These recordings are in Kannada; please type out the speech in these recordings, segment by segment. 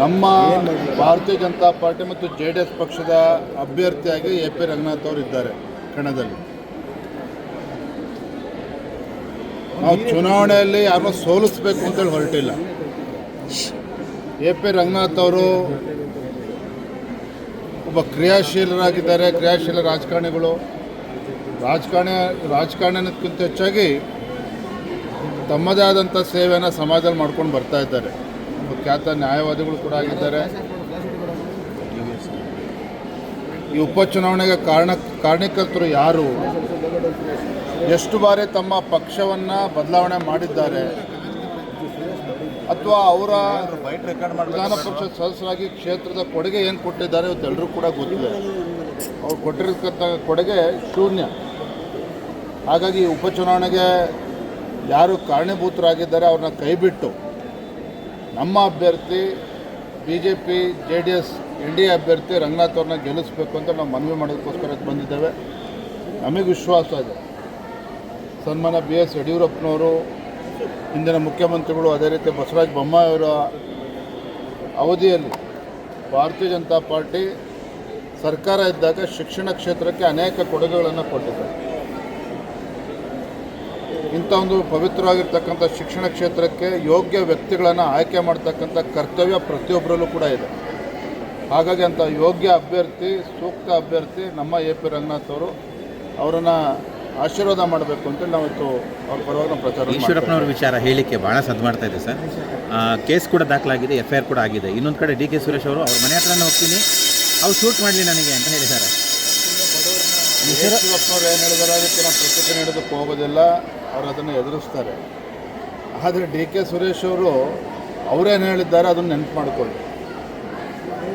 ನಮ್ಮ ಭಾರತೀಯ ಜನತಾ ಪಾರ್ಟಿ ಮತ್ತು ಜೆ ಡಿ ಎಸ್ ಪಕ್ಷದ ಅಭ್ಯರ್ಥಿಯಾಗಿ ಎ ಪಿ ರಂಗನಾಥ್ ಅವರು ಇದ್ದಾರೆ ಕಣದಲ್ಲಿ. ನಾವು ಚುನಾವಣೆಯಲ್ಲಿ ಯಾರನ್ನೂ ಸೋಲಿಸ್ಬೇಕು ಅಂತೇಳಿ ಹೊರಟಿಲ್ಲ. ಎ ಪಿ ರಂಗನಾಥ್ ಅವರು ಒಬ್ಬ ಕ್ರಿಯಾಶೀಲರಾಗಿದ್ದಾರೆ, ಕ್ರಿಯಾಶೀಲ ರಾಜಕಾರಣಿಗಳು. ರಾಜಕಾರಣಿ ರಾಜಕಾರಣ ಹೆಚ್ಚಾಗಿ ತಮ್ಮದೇ ಆದಂಥ ಸೇವೆಯನ್ನು ಸಮಾಜದಲ್ಲಿ ಮಾಡ್ಕೊಂಡು ಬರ್ತಾ ಇದ್ದಾರೆ. ಖ್ಯಾತ ನ್ಯಾಯವಾದಿಗಳು ಕೂಡ ಆಗಿದ್ದಾರೆ. ಈ ಉಪಚುನಾವಣೆಗೆ ಕಾರಣ, ಕಾರಣಕರ್ತರು ಯಾರು? ಎಷ್ಟು ಬಾರಿ ತಮ್ಮ ಪಕ್ಷವನ್ನು ಬದಲಾವಣೆ ಮಾಡಿದ್ದಾರೆ? ಅಥವಾ ಅವರ ವಿಧಾನ ಪರಿಷತ್ ಸದಸ್ಯರಾಗಿ ಕ್ಷೇತ್ರದ ಕೊಡುಗೆ ಏನು ಕೊಟ್ಟಿದ್ದಾರೆ ಇವತ್ತು ಎಲ್ಲರೂ ಕೂಡ ಗೊತ್ತಿದೆ. ಅವ್ರು ಕೊಟ್ಟಿರತಕ್ಕಂಥ ಕೊಡುಗೆ ಶೂನ್ಯ. ಹಾಗಾಗಿ ಉಪಚುನಾವಣೆಗೆ ಯಾರು ಕಾರಣೀಭೂತರಾಗಿದ್ದಾರೆ ಅವ್ರನ್ನ ಕೈಬಿಟ್ಟು ನಮ್ಮ ಅಭ್ಯರ್ಥಿ B J P J D S N D A ಅಭ್ಯರ್ಥಿ ರಂಗನಾಥ್ ಅವ್ರನ್ನ ಗೆಲ್ಲಿಸ್ಬೇಕು ಅಂತ ನಾವು ಮನವಿ ಮಾಡೋದಕ್ಕೋಸ್ಕರ ಬಂದಿದ್ದೇವೆ. ನಮಗೆ ವಿಶ್ವಾಸ ಇದೆ. ಸನ್ಮಾನ ಬಿ ಎಸ್ ಯಡಿಯೂರಪ್ಪನವರು, ಹಿಂದಿನ ಮುಖ್ಯಮಂತ್ರಿಗಳು ಅದೇ ರೀತಿ ಬಸವರಾಜ ಬೊಮ್ಮಾಯಿಯವರ ಅವಧಿಯಲ್ಲಿ ಭಾರತೀಯ ಜನತಾ ಪಾರ್ಟಿ ಸರ್ಕಾರ ಇದ್ದಾಗ ಶಿಕ್ಷಣ ಕ್ಷೇತ್ರಕ್ಕೆ ಅನೇಕ ಕೊಡುಗೆಗಳನ್ನು ಕೊಟ್ಟಿದ್ದಾರೆ. ಇಂಥ ಒಂದು ಪವಿತ್ರವಾಗಿರ್ತಕ್ಕಂಥ ಶಿಕ್ಷಣ ಕ್ಷೇತ್ರಕ್ಕೆ ಯೋಗ್ಯ ವ್ಯಕ್ತಿಗಳನ್ನು ಆಯ್ಕೆ ಮಾಡ್ತಕ್ಕಂಥ ಕರ್ತವ್ಯ ಪ್ರತಿಯೊಬ್ಬರಲ್ಲೂ ಕೂಡ ಇದೆ. ಹಾಗಾಗಿ ಅಂಥ ಯೋಗ್ಯ ಅಭ್ಯರ್ಥಿ ಸೂಕ್ತ ಅಭ್ಯರ್ಥಿ ನಮ್ಮ ಎ ಪಿ ರಂಗನಾಥ್ ಅವರು ಅವರನ್ನು ಆಶೀರ್ವಾದ ಮಾಡಬೇಕು ಅಂತೇಳಿ ನಾವಿತ್ತು ಅವ್ರ ಪರವಾಗಿ ನಾವು ಪ್ರಚಾರ ಈಶ್ವರಪ್ಪನವ್ರ ವಿಚಾರ ಹೇಳಿಕೆ ಭಾಳ ಸದ್ದು ಮಾಡ್ತಾ ಇದೆ ಸರ್. ಕೇಸ್ ಕೂಡ ದಾಖಲಾಗಿದೆ ಎಫ್ ಐ ಆರ್ ಕೂಡ ಆಗಿದೆ. ಇನ್ನೊಂದು ಕಡೆ ಡಿ ಕೆ ಸುರೇಶ್ ಅವರು ಅವ್ರ ಮನೆ ಹತ್ರನೇ ಹೋಗ್ತೀನಿ. ಅವ್ರು ಶೂಟ್ ಮಾಡಲಿ ನನಗೆ ಅಂತ ಹೇಳಿದ್ದಾರೆ. ಯಡಿಯೂರಪ್ಪನವ್ರು ಏನು ಹೇಳಿದಾರೆ ಅದಕ್ಕೆ ನಾವು ಪ್ರತಿಕ್ರಿಯೆ ನೀಡೋದಕ್ಕೆ ಹೋಗೋದಿಲ್ಲ. ಅವರು ಅದನ್ನು ಎದುರಿಸ್ತಾರೆ. ಆದರೆ ಡಿ ಕೆ ಸುರೇಶ್ ಅವರು ಅವರೇನು ಹೇಳಿದ್ದಾರೆ ಅದನ್ನು ನೆನಪು ಮಾಡಿಕೊಳ್ಳಿ.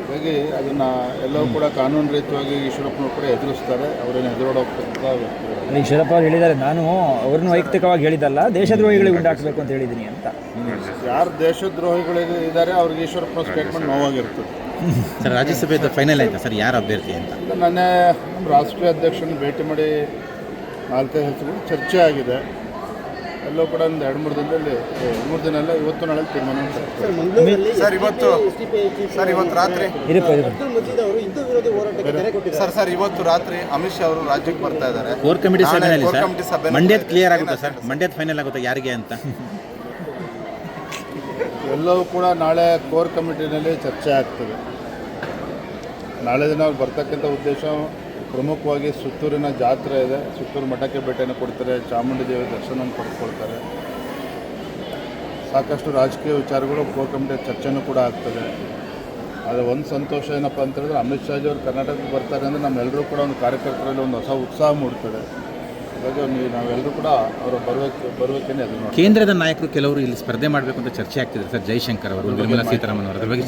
ಹಾಗಾಗಿ ಅದನ್ನು ಎಲ್ಲವೂ ಕೂಡ ಕಾನೂನು ರೀತಿಯಾಗಿ ಈಶ್ವರಪ್ಪನವ್ರು ಕೂಡ ಎದುರಿಸ್ತಾರೆ. ಅವರೇನು ಎದುರೋಡೋಗ್ತಕ್ಕಂಥ ವ್ಯಕ್ತಿಗಳು ಈಶ್ವರಪ್ಪ ಅವರು ಹೇಳಿದ್ದಾರೆ ನಾನು ಅವ್ರನ್ನ ವೈಯಕ್ತಿಕವಾಗಿ ಹೇಳಿದ್ದಲ್ಲ ದೇಶದ್ರೋಹಿಗಳಿಗೆ ಉಂಟಾಕಬೇಕು ಅಂತ ಹೇಳಿದ್ದೀನಿ ಅಂತ. ಯಾರು ದೇಶದ್ರೋಹಿಗಳಿದ್ದಾರೆ ಅವ್ರಿಗೆ ಈಶ್ವರಪ್ಪನ ಸ್ಟೇಟ್ಮೆಂಟ್ ನೋವಾಗಿರ್ತದೆ. ಸರ್ ರಾಜ್ಯಸಭೆದು ಫೈನಲ್ ಆಯ್ತಾ ಸರ್? ಯಾರು ಅಭ್ಯರ್ಥಿ ಅಂತ? ನನ್ನ ಮೊನ್ನೆ ನಮ್ಮ ರಾಷ್ಟ್ರೀಯ ಅಧ್ಯಕ್ಷನ ಭೇಟಿ ಮಾಡಿ ನಾಲ್ಕೈದು ಹೆಸರುಗಳು ಚರ್ಚೆ ಆಗಿದೆ. ಎಲ್ಲೋ ಕೂಡ ಒಂದು ಎರಡು ಮೂರು ದಿನದಲ್ಲಿ ಮೂರು ದಿನ ಅಲ್ಲ ಇವತ್ತು ನಾಳೆ ತೀರ್ಮಾನ ಮಾಡ್ತಾರೆ. ಸರ್ ಇವತ್ತು ಸರ್ ಇವತ್ತು ರಾತ್ರಿ ಸರ್ ಸರ್ ಇವತ್ತು ರಾತ್ರಿ ಅಮಿತ್ ಶಾ ಅವರು ರಾಜ್ಯಕ್ಕೆ ಬರ್ತಾ ಇದ್ದಾರೆ. ಕೋರ್ ಕಮಿಟಿ ಸಭೆ ಮಂಡ್ಯದ ಕ್ಲಿಯರ್ ಆಗುತ್ತೆ ಸರ್? ಮಂಡ್ಯದ ಫೈನಲ್ ಆಗುತ್ತೆ? ಯಾರಿಗೆ ಅಂತ? ಎಲ್ಲವೂ ಕೂಡ ನಾಳೆ ಕೋರ್ ಕಮಿಟಿನಲ್ಲಿ ಚರ್ಚೆ ಆಗ್ತದೆ. ನಾಳೆ ದಿನ ಅವ್ರು ಬರ್ತಕ್ಕಂಥ ಉದ್ದೇಶ ಪ್ರಮುಖವಾಗಿ ಸುತ್ತೂರಿನ ಜಾತ್ರೆ ಇದೆ. ಸುತ್ತೂರು ಮಠಕ್ಕೆ ಭೇಟಿಯನ್ನು ಕೊಡ್ತಾರೆ. ಚಾಮುಂಡಿ ದೇವಿ ದರ್ಶನ ಪಡೆದುಕೊಳ್ತಾರೆ ಸಾಕಷ್ಟು ರಾಜಕೀಯ ವಿಚಾರಗಳು ಕೋರ್ ಕಮಿಟಿ ಚರ್ಚೆನೂ ಕೂಡ ಆಗ್ತದೆ. ಆದರೆ ಒಂದು ಸಂತೋಷ ಏನಪ್ಪ ಅಂತ ಹೇಳಿದ್ರೆ ಅಮಿತ್ ಶಾಜಿ ಅವರು ಕರ್ನಾಟಕಕ್ಕೆ ಬರ್ತಾರೆ ಅಂದರೆ ನಮ್ಮೆಲ್ಲರೂ ಕೂಡ ಒಂದು ಕಾರ್ಯಕರ್ತರಲ್ಲಿ ಒಂದು ಹೊಸ ಉತ್ಸಾಹ ಮೂಡ್ತದೆ. ಹಾಗಾಗಿ ನಾವೆಲ್ಲರೂ ಕೂಡ ಅವರು ಬರಬೇಕು ನೋಡ್ತೀವಿ ಕೇಂದ್ರದ ನಾಯಕರು ಕೆಲವರು ಇಲ್ಲಿ ಸ್ಪರ್ಧೆ ಮಾಡಬೇಕು ಅಂತ ಚರ್ಚೆ ಆಗ್ತಿದೆ ಸರ್ ಜೈಶಂಕರ್ ಅವರು ನಿರ್ಮಲಾ ಸೀತಾರಾಮನ್ ಅವರು. ಅದ್ರ ಬಗ್ಗೆ